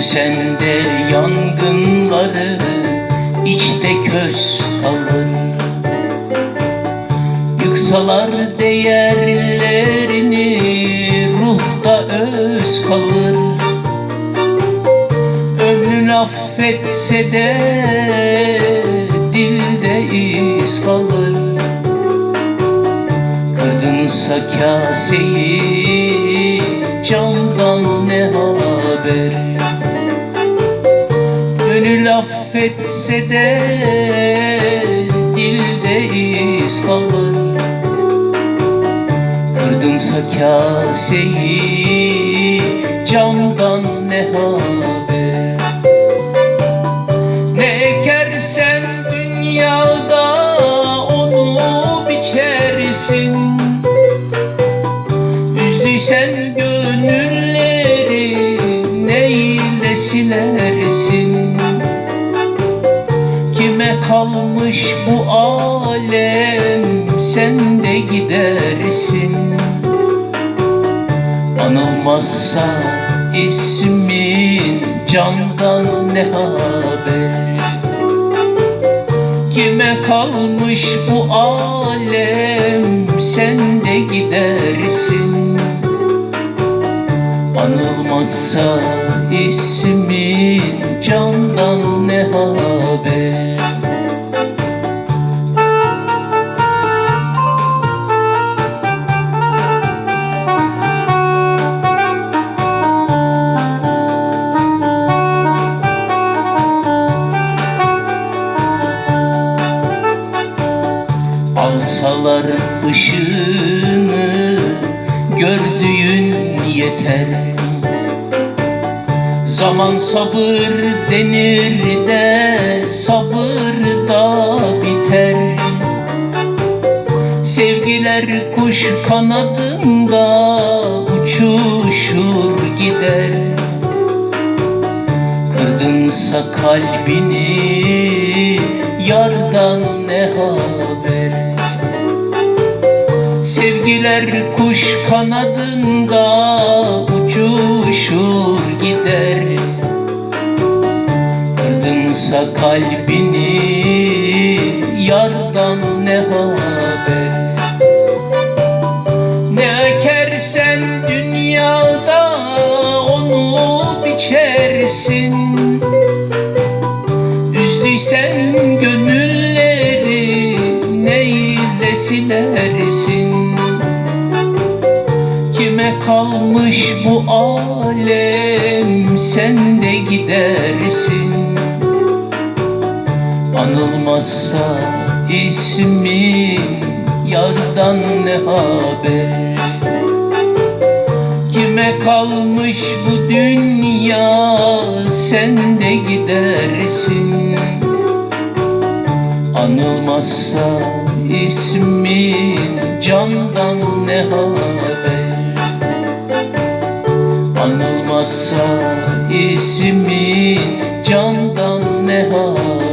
sende yangınları içte köz kalır. Yıksalar değerlerini ruhta öz kalır. Ömrün affetse de dilde iz kalır. Kırdınsa kaseyi Affetse de dilde iz kalır Kırdınsa kaseyi camdan ne haber? Ne ekersen dünyada onu biçersin. Üzdüysen gönülleri neyle silersin kalmış bu alem sen de gidersin. Anılmazsa ismin candan ne haber? Kime kalmış bu alem sen de gidersin? Anılmazsa ismin candan ne haber ışığını gördüğün yeter. Zaman sabır denir de sabır da biter. Sevgiler kuş kanadında uçuşur gider. Kırdınsa kalbini Sevgiler kuş kanadında uçuşur gider. Kırdınsa kalbini yardan ne haber? Ne ekersen dünyada onu biçersin. Üzdüysen gönülleri neyle silersin Kime kalmış bu alem? Sen de gidersin. Anılmazsa ismin yardan ne haber? Kime kalmış bu dünya? Sen de gidersin. Anılmazsa ismin candan ne haber Anılmazsa ismin candan ne haber